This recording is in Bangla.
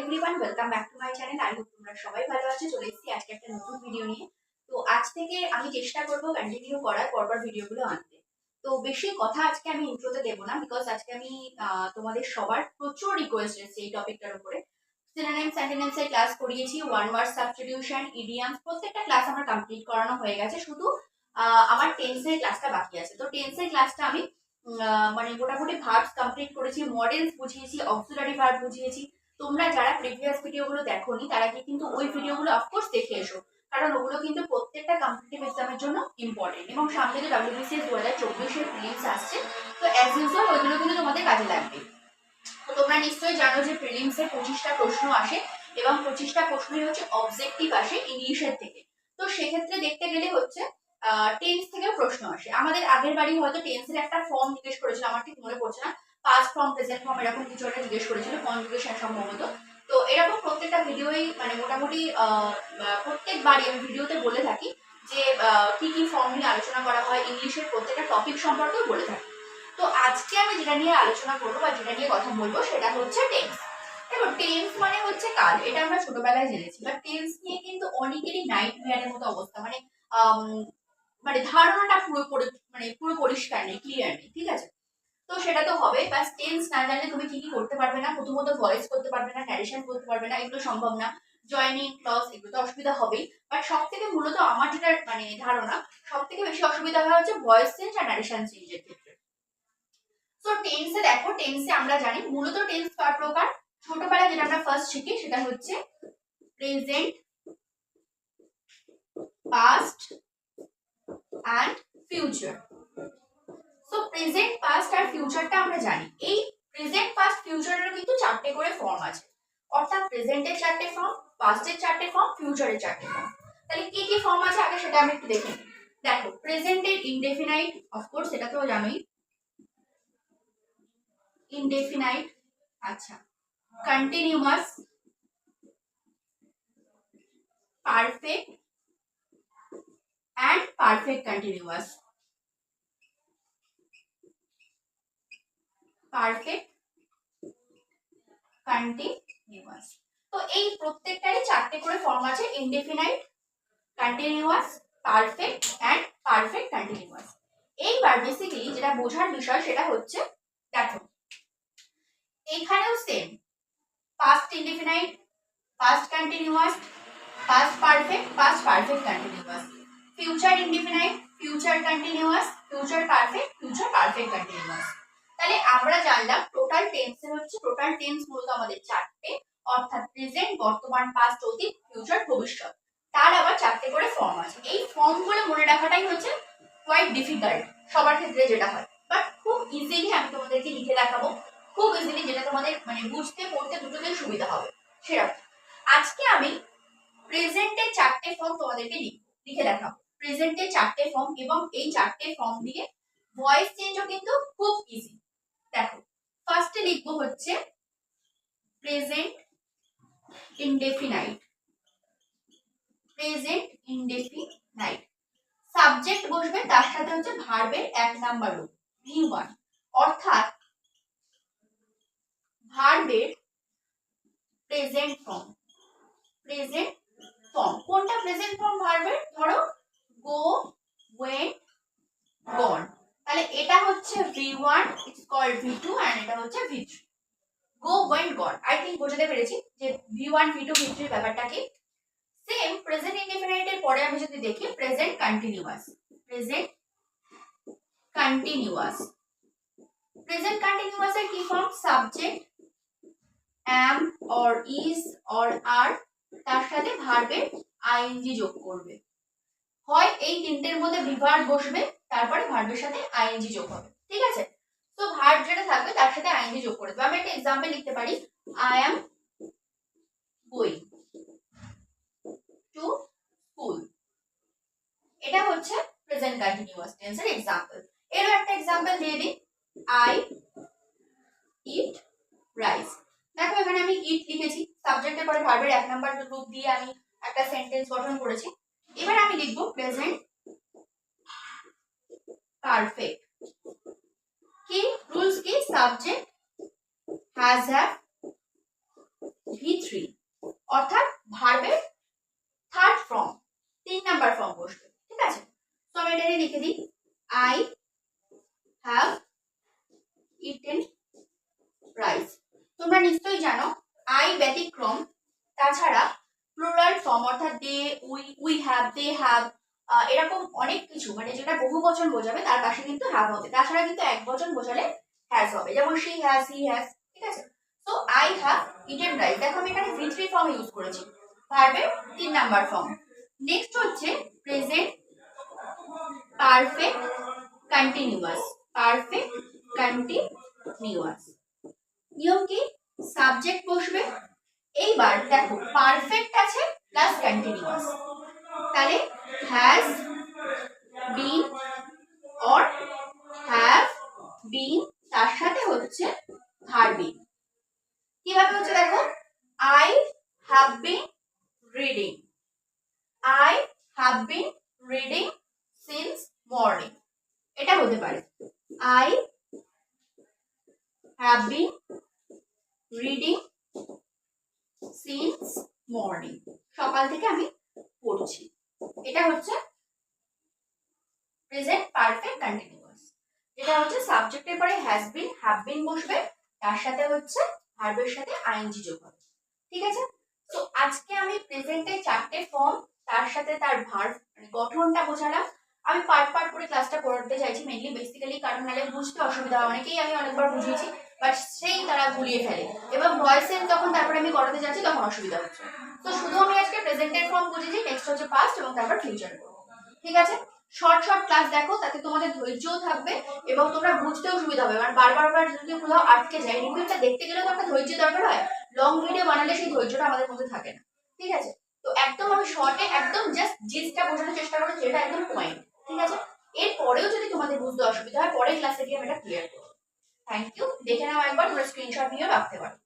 Everyone welcome back to my channel I hope তোমরা সবাই ভালো আছো। চলে এসেছি আজকে একটা নতুন ভিডিও নিয়ে। তো আজ থেকে আমি চেষ্টা করব কন্টিনিউ করার, পরপর ভিডিওগুলো আনতে। তো বেশি কথা আজকে আমি ইন্ট্রোতে দেবো না বিকজ আজকে আমি তোমাদের সবার প্রচুর রিকোয়েস্ট এসেছে এই টপিকটার উপরে। সিনোনিম সেন্টেন্স এর ক্লাস করিয়েছি ওয়ান ওয়ার্ড সাবস্টিটিউশন ইডিয়ামস প্রত্যেকটা ক্লাস আমার কমপ্লিট করানো হয়ে গেছে। শুধু আমার টেন্সের ক্লাসটা বাকি আছে। তো টেন্সের ক্লাসটা আমি মানে মোটামুটি ভার্বস কমপ্লিট করেছি মডেলস বুঝিয়েছি অক্সিলারি ভার্ব বুঝিয়েছি। তোমরা যারা প্রিভিয়াস ভিডিওগুলো দেখোনি, তারা কি কিন্তু ওই ভিডিওগুলো অফকোর্স দেখে এসো। কারণ ওগুলো কিন্তু প্রত্যেকটা কম্পিটিটিভ এক্সামের জন্য ইম্পর্টেন্ট এবং সামনে যে ডাব্লিউবিসিএস দু হাজার চব্বিশের প্রিলিমস আসছে, তো অ্যাজ ইউজুয়াল ওইগুলো কিন্তু তোমাদের কাজে লাগবে। তো তোমরা নিশ্চয়ই জানো যে প্রিলিমসে পঁচিশটা প্রশ্ন আসে, এবং পঁচিশটা প্রশ্নই হচ্ছে অবজেক্টিভ আসে ইংলিশের থেকে। তো সেক্ষেত্রে দেখতে গেলে হচ্ছে টেন্স থেকেও প্রশ্ন আসে। আমাদের আগের বাড়ি হয়তো টেন্সের একটা ফর্ম জিজ্ঞেস করেছিল, আমার ঠিক মনে পড়ছে না। পাস্ট ফর্ম প্রেজেন্ট ফর্ম এরকম কিছু একটা জিজ্ঞেস করেছিল কনজুগেশন সম্ভবত। তো এরকম প্রত্যেকটা ভিডিওই মানে মোটামুটি প্রত্যেকবারই আমি ভিডিওতে বলে থাকি যে কী কি ফর্ম নিয়ে আলোচনা করা হয় ইংলিশের প্রত্যেকটা টপিক সম্পর্কেও বলে থাকি। তো আজকে আমি যেটা নিয়ে আলোচনা করব বা যেটা নিয়ে কথা বলব সেটা হচ্ছে টেন্স দেখো টেন্স মানে হচ্ছে কাল এটা আমরা ছোটবেলায় জেনেছি। বাট টেন্স নিয়ে কিন্তু অনেকেরই নাইট মেয়ারের মতো অবস্থা। মানে মানে ধারণাটা পরি- মানে পুরো পরিষ্কার নেই ক্লিয়ার নেই, ঠিক আছে? তো সেটা তো হবে বাস টেন্স না জানলে তুমি কি কি করতে পারবে না, প্রথমত ভয়েস করতে পারবে না ন্যারেশন করতে পারবে না, এগুলো সম্ভব না। জয়নিং ক্লস এগুলো তো অসুবিধা হবেই। বাট সব থেকে মূলত আমার যেটা মানে ধারণা সব থেকে বেশি অসুবিধা হয় হচ্ছে ভয়েস চেঞ্জ আর ন্যারেশন চেঞ্জের ক্ষেত্রে। তো টেন্সে দেখো টেন্সে আমরা জানি, মূলত টেন্স কার প্রকার? ছোটবেলায় যেটা আমরা ফার্স্ট শিখি, সেটা হচ্ছে present past and future so present past আর ফিউচারটা আমরা জানি। এই প্রেজেন্ট পাস্ট ফিউচারের কিন্তু চারটে করে ফর্ম আছে। অর্থাৎ প্রেজেন্টের চারটে ফর্ম পাস্টের চারটে ফর্ম ফিউচারের চারটে ফর্ম তাহলে কি কি ফর্ম আছে আগে সেটা আমি একটু দেখে নিই। দেখো প্রেজেন্টের ইনডেফিনাইট অফকোর্স সেটা তো জানোই। ইনডেফিনাইট আচ্ছা continuous perfect and perfect continuous perfect continuous তো এই প্রত্যেকটারই চারটে করে ফর্ম আছে indefinite continuous perfect and perfect continuous এইবার বেসিক্যালি যেটা বোঝার বিষয় সেটা হচ্ছে, দেখো এইখানেও same past indefinite past continuous past perfect past perfect continuous future indefinite future continuous future perfect future perfect continuous তাহলে আমরা জানলাম টোটাল টেন্সের হচ্ছে টোটাল টেন্স মূলত আমাদের চারটে, অর্থাৎ প্রেজেন্ট বর্তমান পাস্ট অতীত ফিউচার ভবিষ্যৎ। তার আবার চারটে করে ফর্ম আছে। এই ফর্মগুলো মনে রাখাটাই হচ্ছে কোয়াইট ডিফিকাল্ট সবার ক্ষেত্রে যেটা হয়। বাট খুব ইজিলি আমি তোমাদেরকে লিখে দেখাবো। খুব ইজিলি যেটা তোমাদের মানে বুঝতে, পড়তে দুটোতেই সুবিধা হবে। সেরকম। আজকে আমি প্রেজেন্টের চারটে ফর্ম তোমাদেরকে লিখ- লিখে দেখাবো। প্রেজেন্টের চারটে ফর্ম এবং এই চারটে ফর্ম দিয়ে ভয়েস চেঞ্জও কিন্তু খুব ইজি দেখো ফার্স্টে লিখব হচ্ছে present indefinite present indefinite subject বসবে, তার সাথে হচ্ছে ভার্বের এক নাম্বার রূপ ভি ওয়ান অর্থাৎ ভার্বের প্রেজেন্ট ফর্ম প্রেজেন্ট ফর্ম কোনটা প্রেজেন্ট ফর্ম ভার্বের ধরো গো ওয়েন গন তাহলে এটা হচ্ছে V one called V two এটা হচ্ছে V three go went gone I think বোঝাতে পেরেছি যে V one V two V থ্রির ব্যাপারটা কি? সেম প্রেজেন্ট ইনডিফিনাইট এর পরে আমি যদি দেখি present continuous present continuous present continuous এর কি form subject am or is or are তার সাথে ভার্বের আইএনজি যোগ করবে। হয় এই তিনটের মধ্যে ভিভার্ব বসবে, তারপরে ভার্বের সাথে আইএনজি যোগ হবে। ঠিক আছে? তো ভার্ব যেটা থাকবে, তার সাথে আইএনজি যোগ করে দেবো। আমি একটা এক্সাম্পল লিখতে পারি। I am going to school এটা হচ্ছে প্রেজেন্ট কন্টিনিউয়াস টেন্সের এক্সাম্পল এরও একটা এক্সাম্পল দিয়ে দিই। আই ইট রাইস দেখো, এখানে আমি ইট লিখেছি। সাবজেক্টের পরে ভার্বের এক নাম্বার রূপ দিয়ে আমি একটা সেন্টেন্স গঠন করেছি। এবার আমি লিখব প্রেজেন্ট পারফেক্ট কি? রুলস কি? Subject has have V three অর্থাৎ ভার্বের থার্ড ফর্ম তিন নাম্বার ফর্ম বসবে, ঠিক আছে? তো আমি এটা লিখে দিই। আই হ্যাভ ইটেন রাইস তোমরা নিশ্চয়ই জানো আই ব্যতিক্রম, তাছাড়া প্লুরাল ফর্ম অর্থাৎ they we we have they have এরকম অনেক কিছু মানে যেটা বহু বচন বোঝাবে, তার পাশে কিন্তু হ্যাভ হবে। তাছাড়া কিন্তু এক বচন বোঝালে হ্যাজ হবে। যেমন শি হ্যাজ হি হ্যাজ ঠিক আছে? তো আই হ্যাভ ইটেন রাইস দেখো আমি এখানে ভি থ্রি ফর্ম ইউজ করেছি। ভার্বের তিন নাম্বার ফর্ম নেক্সট হচ্ছে present perfect continuous perfect continuous নিয়ম কি? সাবজেক্ট বসবে। এইবার দেখো পারফেক্ট আছে প্লাস কন্টিনিউয়াস তাহলে has been or have been তার সাথে হচ্ছে ভার্বিং কীভাবে হচ্ছে দেখো? I have been reading I have been reading since morning এটা হতে পারে। I have been reading since morning সকাল থেকে আমি পড়ছি। এটা হচ্ছে প্রেজেন্ট পারফেক্ট কন্টিনিউয়াস যেটা হচ্ছে সাবজেক্টের পরে হ্যাজ বিন হ্যাভ বিন বসবে, তার সাথে হচ্ছে ভার্বের সাথে আইএনজি যোগ হবে। ঠিক আছে? তো আজকে আমি প্রেজেন্টের চারটে ফর্ম তার সাথে তার ভার্ব মানে গঠনটা বোঝালাম। আমি পার্ট পার্ট করে ক্লাসটা করতে চাইছি মেনলি বেসিক্যালি কারণ নাহলে বুঝতে অসুবিধা হয়। অনেকেই আমি অনেকবার বুঝিয়েছি। বাট সেই তারা গুলিয়ে ফেলে। এবং ভয়েসের যখন তারপরে আমি করাতে যাচ্ছি, তখন অসুবিধা হচ্ছে। তো শুধু আমি আজকে প্রেজেন্টের ফর্ম বুঝেছি নেক্সট হচ্ছে পাস্ট এবং তারপর ফিউচার ঠিক আছে? শর্ট শর্ট ক্লাস দেখো, তাতে তোমাদের ধৈর্যও থাকবে এবং তোমরা বুঝতেও সুবিধা হবে। মানে বারবার বার যদি কোথাও আটকে যায় রিভিউটা দেখতে গেলেও তো একটা ধৈর্য দরকার হয়। লং ভিডিও বানালে সেই ধৈর্যটা আমাদের মধ্যে থাকে না। ঠিক আছে? তো একদম আমি শর্টে একদম জাস্ট জিসটা বোঝানোর চেষ্টা করব যেটা একদম পয়েন্ট ঠিক আছে? এরপরেও যদি তোমাদের বুঝতে অসুবিধা হয়, পরের ক্লাসে গিয়ে আমি এটা ক্লিয়ার করব। থ্যাংক ইউ দেখে নাও একবার তোমরা স্ক্রিনশট নিয়েও রাখতে পারো।